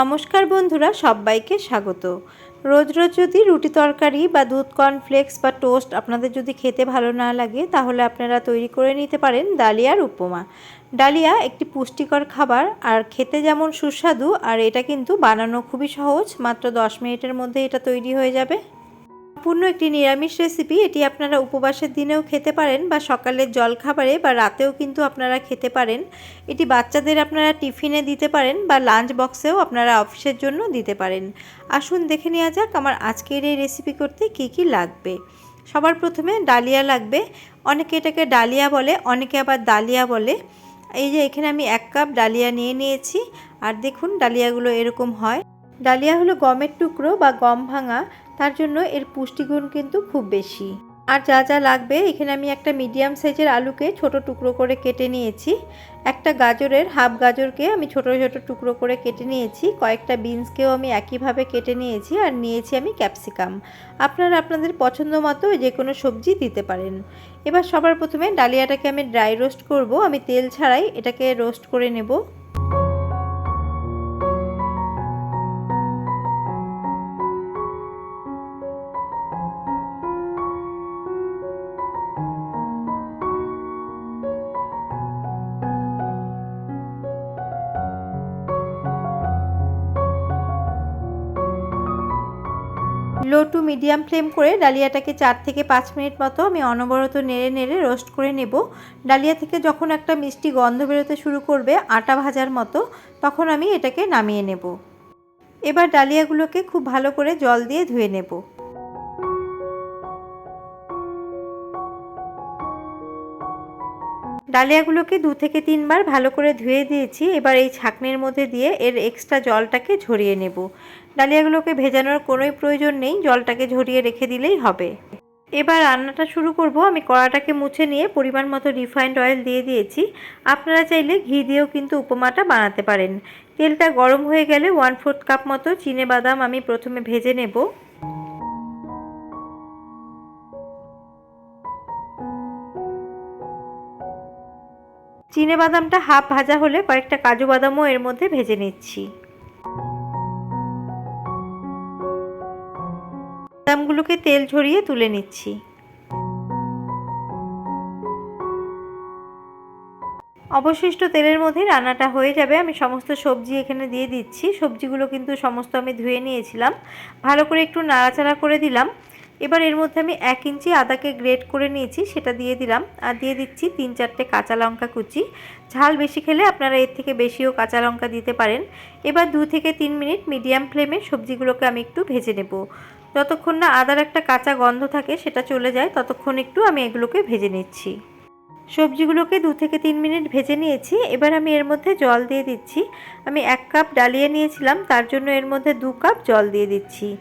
নমস্কার বন্ধুরা, সবাইকে স্বাগত। রোজ রোজ যদি রুটি তরকারি বা দুধ কর্নফ্লেক্স বা টোস্ট আপনাদের যদি খেতে ভালো না লাগে, তাহলে আপনারা তৈরি করে নিতে পারেন ডালিয়ার উপমা। ডালিয়া একটি পুষ্টিকর খাবার, আর খেতে যেমন সুস্বাদু, আর এটা কিন্তু বানানো খুবই সহজ, মাত্র দশ মিনিটের মধ্যে এটা তৈরি হয়ে যাবে। সম্পূর্ণ একটি নিরামিষ রেসিপি এটি আপনারা উপবাসের দিনেও খেতে পারেন বা সকালের জলখাবারে বা রাতেও কিন্তু আপনারা খেতে পারেন। এটি বাচ্চাদের আপনারা টিফিনে দিতে পারেন বা লাঞ্চ বক্সেও আপনারা অফিসের জন্য দিতে পারেন। আসুন দেখে নেওয়া যাক আমার আজকের এই রেসিপি করতে কি কি লাগবে। সবার প্রথমে ডালিয়া লাগবে। অনেকে এটাকে ডালিয়া বলে, অনেকে আবার ডালিয়া বলে। এই যে এখানে আমি এক কাপ ডালিয়া নিয়ে নিয়েছি। আর দেখুন ডালিয়াগুলো এরকম হয়। ডালিয়া হলো গমের টুকরো বা গম ভাঙা। তার জন্য এর পুষ্টিগুণ কিন্তু খুব বেশি। আর যা যা লাগবে, এখানে আমি একটা মিডিয়াম সাইজের আলুকে ছোট টুকরো করে কেটে নিয়েছি। একটা গাজরের হাফ গাজরকে আমি ছোট ছোট টুকরো করে কেটে নিয়েছি। কয়েকটা বিনসকেও আমি একইভাবে কেটে নিয়েছি আর নিয়েছি আমি ক্যাপসিকাম। আপনারা আপনাদের পছন্দ মতো যে কোনো সবজি দিতে পারেন। এবার সবার প্রথমে ডালিয়াটাকে আমি ড্রাই রোস্ট করব। আমি তেল ছাড়াই এটাকে রোস্ট করে নেব। লো টু মিডিয়াম ফ্লেম করে ডালিয়াটাকে চার থেকে পাঁচ মিনিট মতো আমি অনবরত নেড়ে নেড়ে রোস্ট করে নেব। ডালিয়া থেকে যখন একটা মিষ্টি গন্ধ বেরোতে শুরু করবে আটা ভাজার মতো, তখন আমি এটাকে নামিয়ে নেব। এবার ডালিয়াগুলোকে খুব ভালো করে জল দিয়ে ধুয়ে নেব। ডালিয়াগুলোকে দু থেকে তিনবার ভালো করে ধুয়ে দিয়েছি। এবার এই ছাকনির মধ্যে দিয়ে এর এক্সট্রা জলটাকে ঝরিয়ে নেব। ডালিয়াগুলোকে ভেজানোর কোনোই প্রয়োজন নেই, জলটাকে ঝরিয়ে রেখে দিলেই হবে। এবার রান্নাটা শুরু করব। আমি কড়াটাকে মুছে নিয়ে পরিমাণ মতো রিফাইন্ড অয়েল দিয়ে দিয়েছি। আপনারা চাইলে ঘি দিয়েও কিন্তু উপমাটা বানাতে পারেন। তেলটা গরম হয়ে গেলে ওয়ান ফোর্থ কাপ মতো চিনে বাদাম আমি প্রথমে ভেজে নেব। চিনে বাদামটা হাফ ভাজা হলে কয়েকটা কাজু বাদামও এর মধ্যে ভেজে নিচ্ছি। বাদামগুলোকে তেল ঝরিয়ে তুলে নিচ্ছি। অবশিষ্ট তেলের মধ্যে রান্নাটা হয়ে যাবে। আমি সমস্ত সবজি এখানে দিয়ে দিচ্ছি। সবজিগুলো কিন্তু সমস্ত আমি ধুয়ে নিয়েছিলাম। ভালো করে একটু নাড়াচাড়া করে দিলাম। এবার এর মধ্যে আমি এক ইঞ্চি আদাকে গ্রেট করে নিয়েছি, সেটা দিয়ে দিলাম। আর দিয়ে দিচ্ছি তিন চারটে কাঁচা লঙ্কা কুচি। ঝাল বেশি খেলে আপনারা এর থেকে বেশিও কাঁচা লঙ্কা দিতে পারেন। এবার দু থেকে তিন মিনিট মিডিয়াম ফ্লেমে সবজিগুলোকে আমি একটু ভেজে নেব। যতক্ষণ না আদার একটা কাঁচা গন্ধ থাকে, সেটা চলে যায়, ততক্ষণ একটু আমি এগুলোকে ভেজে নিচ্ছি। সবজিগুলোকে দু থেকে তিন মিনিট ভেজে নিয়েছি। এবার আমি এর মধ্যে জল দিয়ে দিচ্ছি। আমি এক কাপ ডালিয়ে নিয়েছিলাম, তার জন্য এর মধ্যে দু কাপ জল দিয়ে দিচ্ছি।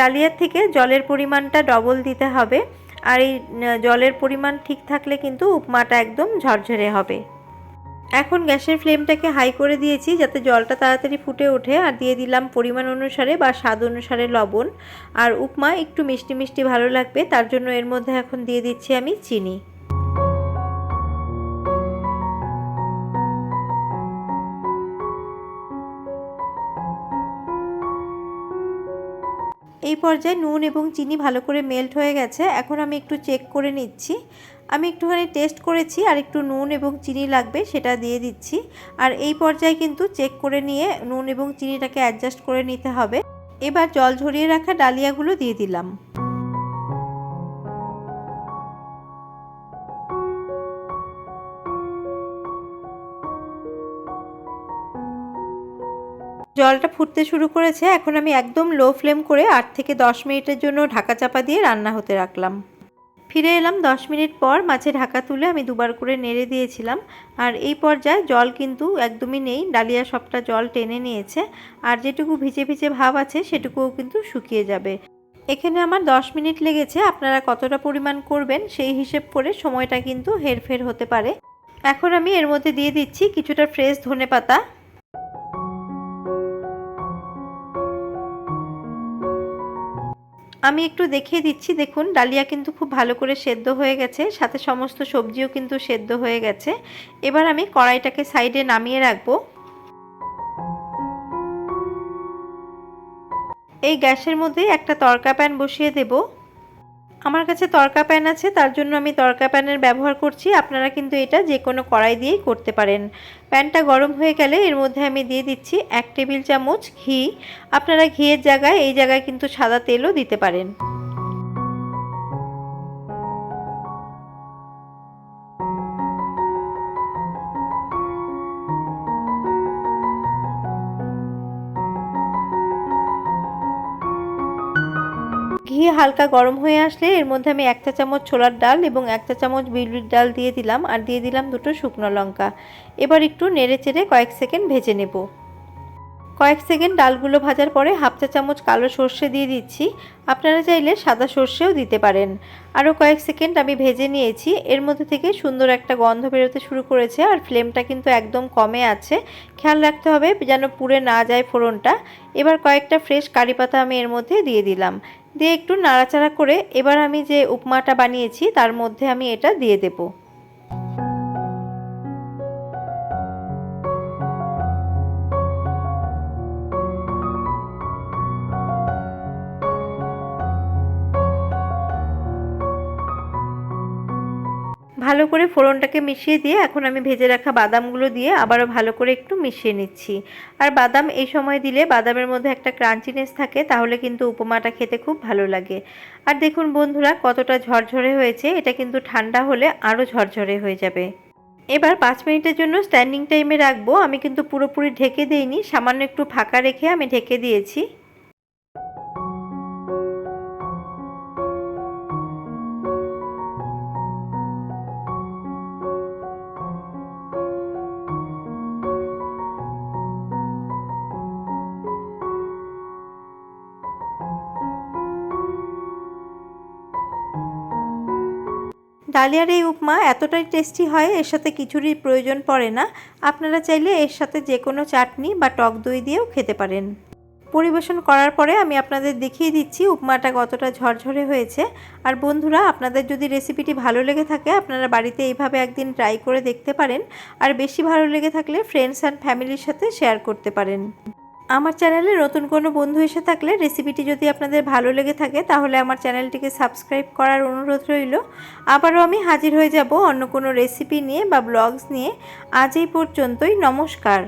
ডালিয়ার থেকে জলের পরিমাণটা ডবল দিতে হবে। আর এই জলের পরিমাণ ঠিক থাকলে কিন্তু উপমাটা একদম ঝরঝরে হবে। এখন গ্যাসের ফ্লেমটাকে হাই করে দিয়েছি যাতে জলটা তাড়াতাড়ি ফুটে ওঠে। আর দিয়ে দিলাম পরিমাণ অনুসারে বা স্বাদ অনুসারে লবণ। আর উপমা একটু মিষ্টি মিষ্টি ভালো লাগবে, তার জন্য এর মধ্যে এখন দিয়ে দিচ্ছি আমি চিনি। এই পর্যায়ে নুন এবং চিনি ভালো করে মেল্ট হয়ে গেছে। এখন আমি একটু চেক করে নিচ্ছি। আমি একটুখানি টেস্ট করেছি আর একটু নুন এবং চিনি লাগবে সেটা দিয়ে দিচ্ছি। আর এই পর্যায়ে কিন্তু চেক করে নিয়ে নুন এবং চিনিটাকে অ্যাডজাস্ট করে নিতে হবে। এবার জল ঝরিয়ে রাখা ডালিয়াগুলো দিয়ে দিলাম। জলটা ফুটতে শুরু করেছে, এখন আমি একদম লো ফ্লেম করে আট থেকে দশ মিনিটের জন্য ঢাকা চাপা দিয়ে রান্না হতে রাখলাম। ফিরে এলাম দশ মিনিট পর মাছে ঢাকা তুলে আমি দুবার করে নেড়ে দিয়েছিলাম। আর এই পর্যায়ে জল কিন্তু একদমই নেই, ডালিয়া সবটা জল টেনে নিয়েছে। আর যেটুকু ভিজে ভিজে ভাব আছে, সেটুকুও কিন্তু শুকিয়ে যাবে। এখানে আমার দশ মিনিট লেগেছে, আপনারা কতটা পরিমাণ করবেন সেই হিসেব করে সময়টা কিন্তু হেরফের হতে পারে। এখন আমি এর মধ্যে দিয়ে দিচ্ছি কিছুটা ফ্রেশ ধনে পাতা আমি একটু দেখিয়ে দিচ্ছি, দেখুন, ডালিয়া কিন্তু খুব ভালো করে সেদ্ধ হয়ে গেছে, সাথে সমস্ত সবজিও কিন্তু সেদ্ধ হয়ে গেছে। এবার আমি কড়াইটাকে সাইডে নামিয়ে রাখব। এই গ্যাসের মধ্যে একটা তরকা প্যান বসিয়ে দেবো। আমার কাছে তরকা প্যান আছে, তার জন্য আমি তরকা প্যানের ব্যবহার করছি। আপনারা কিন্তু এটা যে কোনো কড়াই দিয়েই করতে পারেন। প্যানটা গরম হয়ে গেলে এর মধ্যে আমি দিয়ে দিচ্ছি এক টেবিল চামচ ঘি। আপনারা ঘিয়ের জায়গায় এই জায়গায় কিন্তু সাদা তেলও দিতে পারেন। ঘি হালকা গরম হয়ে আসলে এর মধ্যে আমি একটা চামচ ছোলার ডাল এবং একটা চামচ বিউলির ডাল দিয়ে দিলাম আর দিয়ে দিলাম দুটো শুকনো লঙ্কা। এবার একটু নেড়ে চেড়ে কয়েক সেকেন্ড ভেজে নেব। কয়েক সেকেন্ড ডালগুলো ভাজার পরে হাফ চা চামচ কালো সর্ষে দিয়ে দিচ্ছি। আপনারা চাইলে সাদা সর্ষেও দিতে পারেন। আরও কয়েক সেকেন্ড আমি ভেজে নিয়েছি। এর মধ্যে থেকে সুন্দর একটা গন্ধ বেরোতে শুরু করেছে আর ফ্লেমটা কিন্তু একদম কমে আছে। খেয়াল রাখতে হবে যেন পুড়ে না যায় ফোড়নটা। এবার কয়েকটা ফ্রেশ কারি পাতা আমি এর মধ্যে দিয়ে দিলাম। দিয়ে একটু নাড়াচাড়া করে এবার আমি যে উপমাটা বানিয়েছি, তার মধ্যে আমি এটা দিয়ে দেবো। ভালো করে ফোড়নটাকে মিশিয়ে দিয়ে এখন আমি ভেজে রাখা বাদামগুলো দিয়ে আবারও ভালো করে একটু মিশিয়ে নিচ্ছি। আর বাদাম এই সময় দিলে বাদামের মধ্যে একটা ক্রাঞ্চিনেস থাকে, তাহলে কিন্তু উপমাটা খেতে খুব ভালো লাগে। আর দেখুন বন্ধুরা, কতটা ঝরঝরে হয়েছে, এটা কিন্তু ঠান্ডা হলে আরও ঝরঝরে হয়ে যাবে। এবার পাঁচ মিনিটের জন্য স্ট্যান্ডিং টাইমে রাখব। আমি কিন্তু পুরোপুরি ঢেকে দিইনি, সামান্য একটু ফাঁকা রেখে আমি ঢেকে দিয়েছি। ডালিয়ার এই উপমা এতটাই টেস্টি হয়, এর সাথে কিছুরই প্রয়োজন পড়ে না। আপনারা চাইলে এর সাথে যে কোনো চাটনি বা টক দই দিয়েও খেতে পারেন। পরিবেশন করার পরে আমি আপনাদের দেখিয়ে দিচ্ছি উপমাটা কতটা ঝরঝরে হয়েছে। আর বন্ধুরা, আপনাদের যদি রেসিপিটি ভালো লেগে থাকে, আপনারা বাড়িতে এইভাবে একদিন ট্রাই করে দেখতে পারেন। আর বেশি ভালো লেগে থাকলে ফ্রেন্ডস অ্যান্ড ফ্যামিলির সাথে শেয়ার করতে পারেন। আমার চ্যানেলে নতুন কোনো বন্ধু এসে থাকলে রেসিপিটি যদি আপনাদের ভালো লেগে থাকে, তাহলে আমার চ্যানেলটিকে সাবস্ক্রাইব করার অনুরোধ রইল। আবারও আমি হাজির হয়ে যাব অন্য কোনো রেসিপি নিয়ে বা ব্লগস নিয়ে। আজ এই পর্যন্তই, নমস্কার।